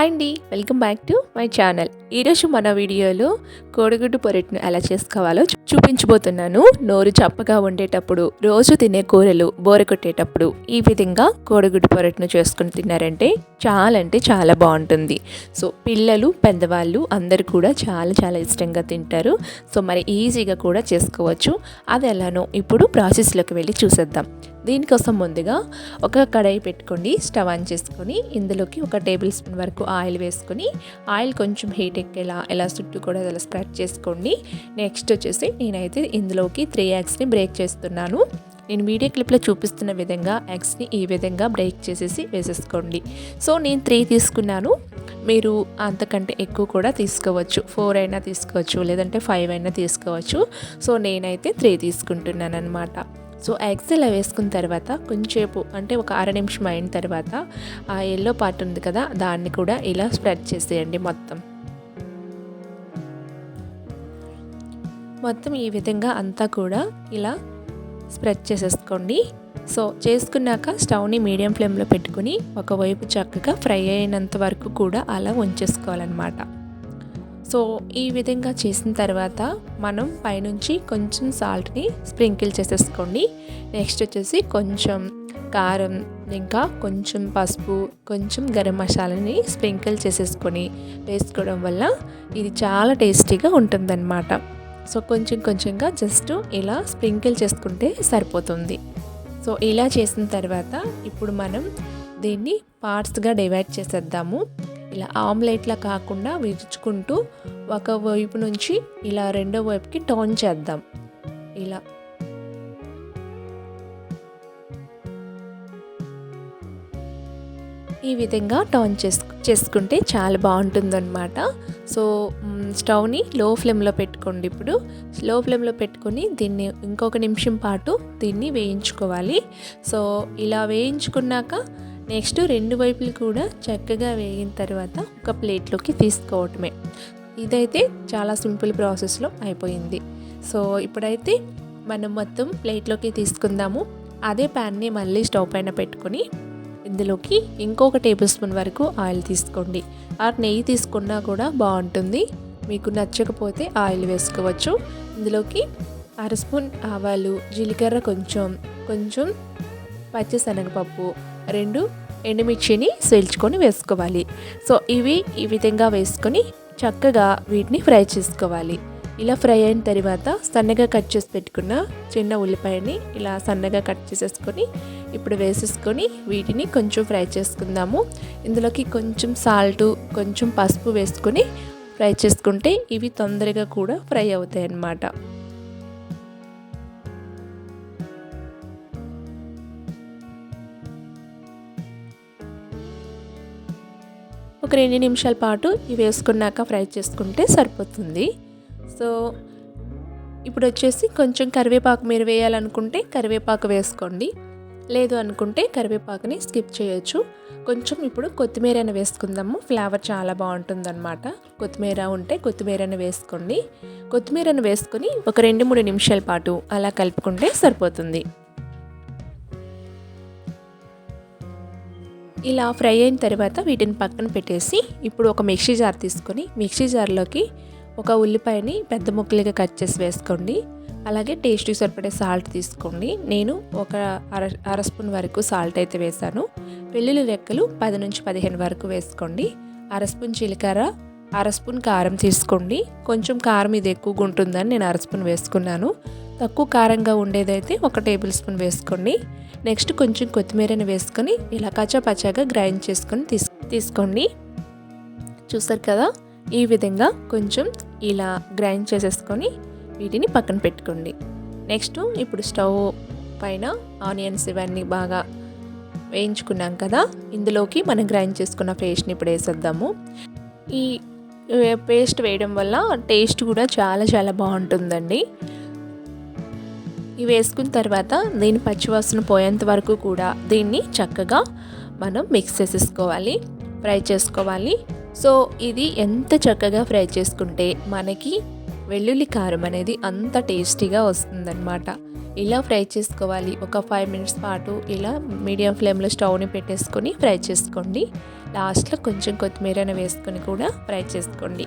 Hi అండి welcome back to my channel. ఈరోజు మన వీడియోలో కోడిగుడ్డు పొరటును ఎలా చేసుకోవాలో చూపించబోతున్నాను. నోరు చప్పగా ఉండేటప్పుడు రోజు తినే కూరలు బోర కొట్టేటప్పుడు ఈ విధంగా కోడిగుడ్డు పొరటును చేసుకుని తిన్నారంటే చాలా అంటే చాలా బాగుంటుంది. సో పిల్లలు పెద్దవాళ్ళు అందరు కూడా చాలా చాలా ఇష్టంగా తింటారు. సో మరి ఈజీగా కూడా చేసుకోవచ్చు. అది ఎలానో ఇప్పుడు ప్రాసెస్లోకి వెళ్ళి చూసేద్దాం. దీనికోసం ముందుగా ఒక కడాయి పెట్టుకోండి స్టవ్ ఆన్ చేసుకొని ఇందులోకి ఒక టేబుల్ స్పూన్ వరకు ఆయిల్ వేసుకొని ఆయిల్ కొంచెం హీట్ ఎక్కేలా ఎలా చుట్టూ కూడా ఇలా స్ప్రెడ్ చేసుకోండి. నెక్స్ట్ వచ్చేసి నేనైతే ఇందులోకి త్రీ యాగ్స్ని బ్రేక్ చేస్తున్నాను. నేను వీడియో క్లిప్లో చూపిస్తున్న విధంగా ఎగ్స్ని ఈ విధంగా బ్రేక్ చేసేసి వేసేసుకోండి. సో నేను త్రీ తీసుకున్నాను. మీరు అంతకంటే ఎక్కువ కూడా తీసుకోవచ్చు. ఫోర్ అయినా తీసుకోవచ్చు లేదంటే ఫైవ్ అయినా తీసుకోవచ్చు. సో నేనైతే త్రీ తీసుకుంటున్నాను అనమాట సో ఎగ్స్ ఇలా వేసుకున్న తర్వాత కొంచెంసేపు అంటే ఒక అర నిమిషం అయిన తర్వాత ఆ ఎల్లో పార్ట్ ఉంది కదా దాన్ని కూడా ఇలా స్ప్రెడ్ చేసేయండి మొత్తం. మొత్తం ఈ విధంగా అంతా కూడా ఇలా స్ప్రెడ్ చేసేసుకోండి. సో చేసుకున్నాక స్టవ్ని మీడియం ఫ్లేమ్లో పెట్టుకుని ఒకవైపు చక్కగా ఫ్రై అయినంత వరకు కూడా అలా ఉంచేసుకోవాలన్నమాట. సో ఈ విధంగా చేసిన తర్వాత మనం పైనుంచి కొంచెం సాల్ట్ని స్ప్రింకిల్ చేసేసుకోండి. నెక్స్ట్ వచ్చేసి కొంచెం కారం ఇంకా కొంచెం పసుపు కొంచెం గరం మసాలాని స్ప్రింకిల్ చేసేసుకొని వేసుకోవడం వల్ల ఇది చాలా టేస్టీగా ఉంటుందన్నమాట. సో కొంచెం కొంచెంగా జస్ట్ ఇలా స్ప్రింకిల్ చేసుకుంటే సరిపోతుంది. సో ఇలా చేసిన తర్వాత ఇప్పుడు మనం దీన్ని పార్ట్స్గా డివైడ్ చేసేద్దాము. ఇలా ఆమ్లెట్లా కాకుండా విరుచుకుంటూ ఒక వైపు నుంచి ఇలా రెండో వైపుకి టర్న్ చేద్దాం. ఇలా. ఈ విధంగా టర్న్ చేసు చేసుకుంటే చాలా బాగుంటుందన్నమాట. సో స్టవ్ని లో ఫ్లేమ్లో పెట్టుకోండి ఇప్పుడు. లో ఫ్లేమ్లో పెట్టుకొని దీన్ని ఇంకొక నిమిషం పాటు దీన్ని వేయించుకోవాలి. సో ఇలా వేయించుకున్నాక నెక్స్ట్ రెండు వైపులు కూడా చక్కగా వేగిన తర్వాత ఒక ప్లేట్లోకి తీసుకోవటమే. ఇదైతే చాలా సింపుల్ ప్రాసెస్లో అయిపోయింది. సో ఇప్పుడైతే మనం మొత్తం ప్లేట్లోకి తీసుకుందాము. అదే ప్యాన్ని మళ్ళీ స్టవ్ పైన పెట్టుకొని ఇందులోకి ఇంకొక టేబుల్ స్పూన్ వరకు ఆయిల్ తీసుకోండి. ఆ నెయ్యి తీసుకున్నా కూడా బాగుంటుంది. మీకు నచ్చకపోతే ఆయిల్ వేసుకోవచ్చు. ఇందులోకి అర స్పూన్ ఆవాలు జీలకర్ర కొంచెం కొంచెం పచ్చిశనగపప్పు రెండు ఎండుమిర్చిని స్వేల్చుకొని వేసుకోవాలి. సో ఇవి ఈ విధంగా వేసుకొని చక్కగా వీటిని ఫ్రై చేసుకోవాలి. ఇలా ఫ్రై అయిన తర్వాత సన్నగా కట్ చేసి పెట్టుకున్న చిన్న ఉల్లిపాయని ఇలా సన్నగా కట్ చేసేసుకొని ఇప్పుడు వేసేసుకొని వీటిని కొంచెం ఫ్రై చేసుకుందాము. ఇందులోకి కొంచెం సాల్ట్ కొంచెం పసుపు వేసుకొని ఫ్రై చేసుకుంటే ఇవి తొందరగా కూడా ఫ్రై అవుతాయి అన్నమాట ఒక రెండు నిమిషాల పాటు ఇవి వేసుకున్నాక ఫ్రై చేసుకుంటే సరిపోతుంది. సో ఇప్పుడు వచ్చేసి కొంచెం కరివేపాకు మీరు వేయాలనుకుంటే కరివేపాకు వేసుకోండి. లేదు అనుకుంటే కరివేపాకుని స్కిప్ చేయొచ్చు. కొంచెం ఇప్పుడు కొత్తిమీరని వేసుకుందాము. ఫ్లేవర్ చాలా బాగుంటుందన్నమాట. కొత్తిమీర ఉంటే కొత్తిమీరని వేసుకోండి. కొత్తిమీరని వేసుకొని ఒక రెండు మూడు నిమిషాల పాటు అలా కలుపుకుంటే సరిపోతుంది. ఇలా ఫ్రై అయిన తర్వాత వీటిని పక్కన పెట్టేసి ఇప్పుడు ఒక మిక్సీ జార్ తీసుకొని మిక్సీ జార్లోకి ఒక ఉల్లిపాయని పెద్ద ముక్కలుగా కట్ చేసి వేసుకోండి. అలాగే టేస్ట్కి సరిపడే సాల్ట్ తీసుకోండి. నేను ఒక అర అర స్పూన్ వరకు సాల్ట్ అయితే వేసాను. వెల్లుల్లి రెక్కలు పది నుంచి పదిహేను వరకు వేసుకోండి. అర స్పూన్ జీలకర్ర అర స్పూన్ కారం తీసుకోండి. కొంచెం కారం ఇది ఎక్కువగా ఉంటుందని నేను అర స్పూన్ వేసుకున్నాను. తక్కువ కారంగా ఉండేదైతే ఒక టేబుల్ స్పూన్ వేసుకోండి. నెక్స్ట్ కొంచెం కొత్తిమీరని వేసుకొని ఇలా కచ్చా పచ్చాగా గ్రైండ్ చేసుకొని తీసు తీసుకోండి. చూసారు కదా? ఈ విధంగా కొంచెం ఇలా గ్రైండ్ చేసేసుకొని వీటిని పక్కన పెట్టుకోండి. నెక్స్ట్ ఇప్పుడు స్టవ్ పైన ఆనియన్స్ ఇవన్నీ బాగా వేయించుకున్నాం కదా? ఇందులోకి మనం గ్రైండ్ చేసుకున్న పేస్ట్ని ఇప్పుడు వేసేద్దాము. ఈ పేస్ట్ వేయడం వల్ల టేస్ట్ కూడా చాలా చాలా బాగుంటుందండి. ఇవి వేసుకున్న తర్వాత దీని పచ్చివాసన పోయేంత వరకు కూడా దీన్ని చక్కగా మనం మిక్స్ చేసేసుకోవాలి ఫ్రై చేసుకోవాలి. సో ఇది ఎంత చక్కగా ఫ్రై చేసుకుంటే మనకి వెల్లుల్లి కారం అనేది అంత టేస్టీగా వస్తుందన్నమాట. ఇలా ఫ్రై చేసుకోవాలి. ఒక ఫైవ్ మినిట్స్ పాటు ఇలా మీడియం ఫ్లేమ్లో స్టవ్ని పెట్టేసుకొని ఫ్రై చేసుకోండి. లాస్ట్లో కొంచెం కొత్తిమీరను వేసుకొని కూడా ఫ్రై చేసుకోండి.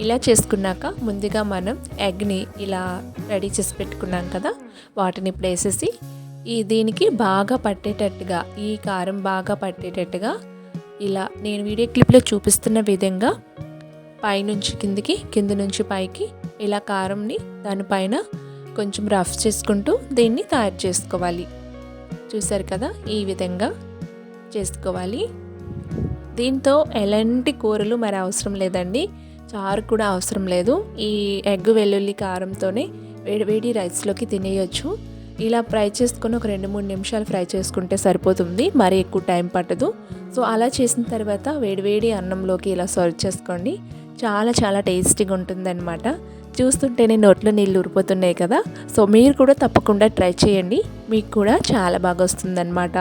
ఇలా చేసుకున్నాక ముందుగా మనం ఎగ్ని ఇలా రెడీ చేసి పెట్టుకున్నాం కదా వాటిని ఇప్పుడు వేసేసి ఈ దీనికి బాగా పట్టేటట్టుగా ఈ కారం బాగా పట్టేటట్టుగా ఇలా నేను వీడియో క్లిప్లో చూపిస్తున్న విధంగా పైనుంచి కిందికి కింద నుంచి పైకి ఇలా కారంని దానిపైన కొంచెం రఫ్ చేసుకుంటూ దీన్ని తయారు చేసుకోవాలి. చూసారు కదా ఈ విధంగా చేసుకోవాలి. దీంతో ఎలాంటి కూరలు మరి అవసరం లేదండి. చారు కూడా అవసరం లేదు. ఈ ఎగ్ వెల్లుల్లి కారంతోనే వేడి వేడి రైస్లోకి తినేయొచ్చు. ఇలా ఫ్రై చేసుకొని ఒక రెండు మూడు నిమిషాలు ఫ్రై చేసుకుంటే సరిపోతుంది. మరీ ఎక్కువ టైం పట్టదు. సో అలా చేసిన తర్వాత వేడివేడి అన్నంలోకి ఇలా సర్వ్ చేసుకోండి. చాలా చాలా టేస్టీగా ఉంటుందన్నమాట. చూస్తుంటేనే నోట్లో నీళ్ళు ఊరిపోతున్నాయి కదా. సో మీరు కూడా తప్పకుండా ట్రై చేయండి. మీకు కూడా చాలా బాగా వస్తుందన్నమాట.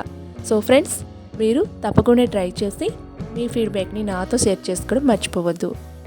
సో ఫ్రెండ్స్ మీరు తప్పకుండా ట్రై చేసి మీ ఫీడ్బ్యాక్ని నాతో షేర్ చేసుకోవడం మర్చిపోవద్దు.